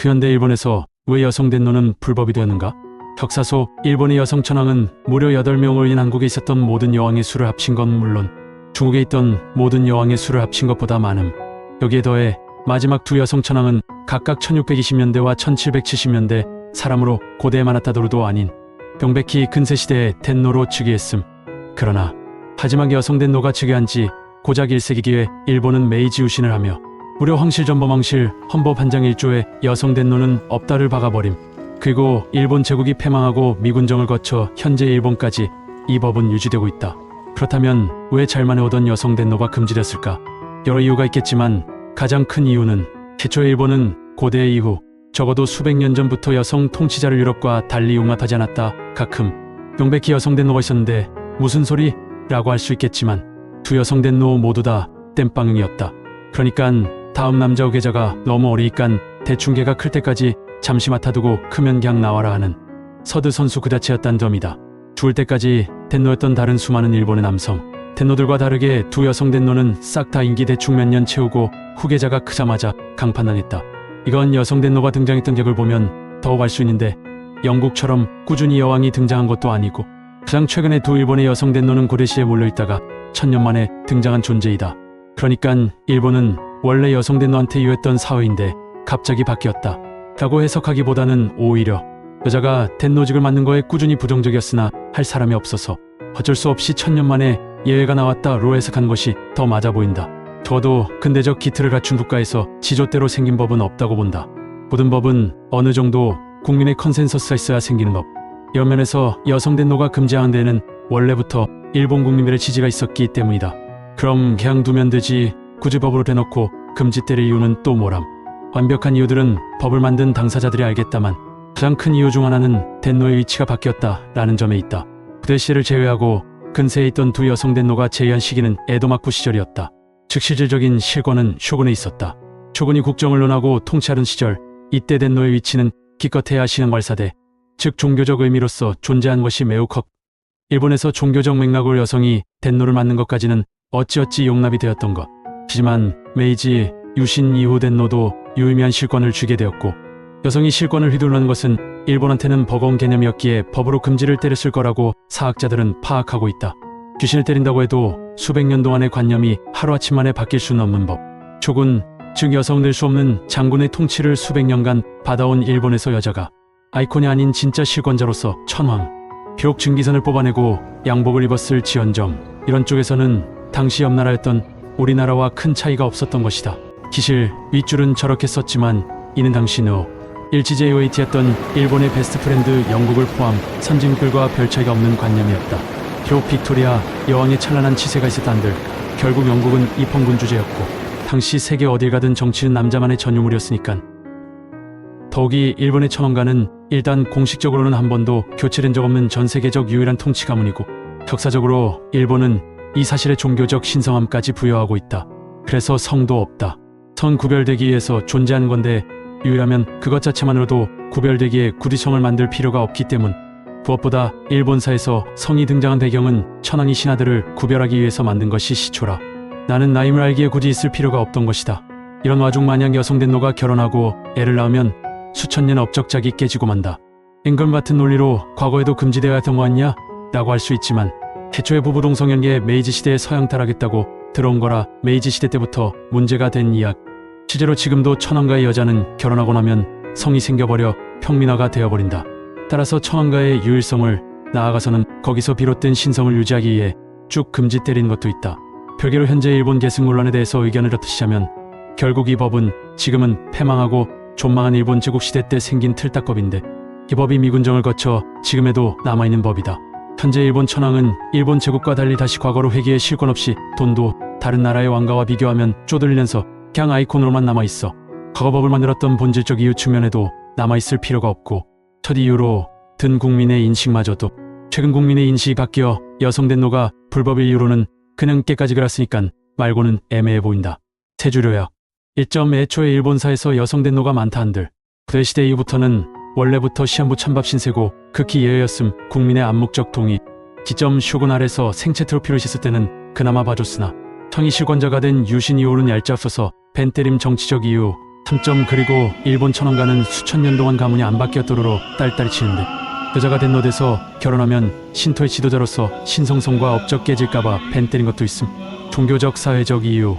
그 현대 일본에서 왜 여성 덴노는 불법이 되었는가? 속 일본의 여성 천황은 무려 8명을 인 한국에 있었던 모든 여왕의 수를 합친 건 물론 중국에 있던 모든 여왕의 수를 합친 것보다 많음. 여기에 더해 마지막 두 여성 천황은 각각 1620년대와 1770년대 사람으로 고대에 많았다도도 아닌 병백희 근세 시대의 덴노로 즉위했음. 그러나 마지막 여성 덴노가 즉위한 지 고작 1세기기에 일본은 메이지 유신을 하며 무려 황실전범황실 헌법 한장 1조에 여성 덴노는 없다를 박아버림. 그리고 일본 제국이 패망하고 미군정을 거쳐 현재 일본까지 이 법은 유지되고 있다. 그렇다면 왜 잘만 해오던 여성 덴노가 금지됐을까? 여러 이유가 있겠지만 가장 큰 이유는 태초에 일본은 고대 이후 적어도 수백 년 전부터 여성 통치자를 유럽과 달리 용납하지 않았다. 가끔 명백히 여성 덴노가 있었는데 무슨 소리? 라고 할 수 있겠지만 두 여성 덴노 모두 다 땜빵응이었다. 그러니깐 다음 남자 후계자가 너무 어리니깐 대충 개가 클 때까지 잠시 맡아두고 크면 그냥 나와라 하는 서드 선수 그 자체였단 점이다. 죽을 때까지 덴노였던 다른 수많은 일본의 남성 덴노들과 다르게 두 여성 덴노는 싹다 임기 대충 몇 년 채우고 후계자가 크자마자 강판당했다. 이건 여성 덴노가 등장했던 격을 보면 더욱 알 수 있는데 영국처럼 꾸준히 여왕이 등장한 것도 아니고 가장 최근에 두 일본의 여성 덴노는 고대시에 몰려있다가 천년 만에 등장한 존재이다. 그러니깐 일본은 원래 여성 덴노한테 유했던 사회인데 갑자기 바뀌었다. 라고 해석하기보다는 오히려 여자가 덴노직을 맡는 거에 꾸준히 부정적이었으나 할 사람이 없어서 어쩔 수 없이 천년 만에 예외가 나왔다로 해석한 것이 더 맞아 보인다. 적어도 근대적 기틀을 갖춘 국가에서 지조대로 생긴 법은 없다고 본다. 모든 법은 어느 정도 국민의 컨센서스가 있어야 생기는 법. 이런 면에서 여성 덴노가 금지한 데에는 원래부터 일본 국민들의 지지가 있었기 때문이다. 그럼 그냥 두면 되지 굳이 법으로 대놓고 금지 때릴 이유는 또 뭐람. 완벽한 이유들은 법을 만든 당사자들이 알겠다만 가장 큰 이유 중 하나는 덴노의 위치가 바뀌었다라는 점에 있다. 부대 씨를 제외하고 근세에 있던 두 여성 덴노가 제의한 시기는 에도마쿠 시절이었다. 즉 실질적인 실권은 쇼군에 있었다. 쇼군이 국정을 논하고 통치하던 시절 이때 덴노의 위치는 기껏해야 신흥발사대 즉 종교적 의미로서 존재한 것이 매우 컸. 일본에서 종교적 맥락으로 여성이 덴노를 맡는 것까지는 어찌어찌 용납이 되었던 것. 하지만 메이지 유신 이후 덴노도 유의미한 실권을 쥐게 되었고 여성이 실권을 휘두르는 것은 일본한테는 버거운 개념이었기에 법으로 금지를 때렸을 거라고 사학자들은 파악하고 있다. 귀신을 때린다고 해도 수백 년 동안의 관념이 하루아침 만에 바뀔 수는 없는 법. 조군, 즉 여성 될 수 없는 장군의 통치를 수백 년간 받아온 일본에서 여자가 아이콘이 아닌 진짜 실권자로서 천황. 비록 증기선을 뽑아내고 양복을 입었을 지언정 이런 쪽에서는 당시 옆나라였던 우리나라와 큰 차이가 없었던 것이다. 기실 윗줄은 저렇게 썼지만 이는 당시 후 일지제 웨이트였던 일본의 베스트 프렌드 영국을 포함 선진국들과 별 차이가 없는 관념이었다. 비록 빅토리아 여왕의 찬란한 치세가 있었다 한들 결국 영국은 입헌군 주제였고 당시 세계 어딜 가든 정치는 남자만의 전유물이었으니깐 더욱이 일본의 천황가는 일단 공식적으로는 한 번도 교체된 적 없는 전 세계적 유일한 통치 가문이고 역사적으로 일본은 이 사실에 종교적 신성함까지 부여하고 있다. 그래서 성도 없다. 성 구별되기 위해서 존재하는 건데 유일하면 그것 자체만으로도 구별되기에 굳이 성을 만들 필요가 없기 때문. 무엇보다 일본사에서 성이 등장한 배경은 천황이 신하들을 구별하기 위해서 만든 것이 시초라. 나는 나임을 알기에 굳이 있을 필요가 없던 것이다. 이런 와중 만약 여성 덴노가 결혼하고 애를 낳으면 수천 년 업적작이 깨지고 만다. 앵금 같은 논리로 과거에도 금지되어야 했던 거 아니냐? 라고 할 수 있지만 태초의 부부 동 성연계 메이지 시대에 서양 타락했다고 들어온 거라 메이지 시대 때부터 문제가 된 이야기. 실제로 지금도 천황가의 여자는 결혼하고 나면 성이 생겨버려 평민화가 되어버린다. 따라서 천황가의 유일성을 나아가서는 거기서 비롯된 신성을 유지하기 위해 쭉 금지 때린 것도 있다. 별개로 현재 일본 계승문란에 대해서 의견을 덧붙이자면 결국 이 법은 지금은 패망하고 존망한 일본 제국 시대 때 생긴 틀딱법인데 이 법이 미군정을 거쳐 지금에도 남아있는 법이다. 현재 일본 천황은 일본 제국과 달리 다시 과거로 회귀해 실권 없이 돈도 다른 나라의 왕가와 비교하면 쪼들리면서 그냥 아이콘으로만 남아있어. 과거 법을 만들었던 본질적 이유 측면에도 남아있을 필요가 없고 첫 이유로 든 국민의 인식마저도 최근 국민의 인식이 바뀌어 여성 덴노가 불법의 이유로는 그냥 깨까지 그랬으니깐 말고는 애매해 보인다. 세주료약 1점 애초에 일본사에서 여성 덴노가 많다 한들 부대시대 이후부터는 원래부터 시한부 찬밥 신세고 극히 예외였음 국민의 암묵적 동의. 지점 쇼군 아래서 생체 트로피를 씻을 때는 그나마 봐줬으나 청이 실권자가 된 유신 이후로는 얄짤 없어서 벤때림 정치적 이유 참점 그리고 일본 천황과는 수천 년 동안 가문이 안 바뀌었도록 딸딸이 치는데 여자가 된 노돼서 결혼하면 신토의 지도자로서 신성성과 업적 깨질까봐 벤 때린 것도 있음. 종교적 사회적 이유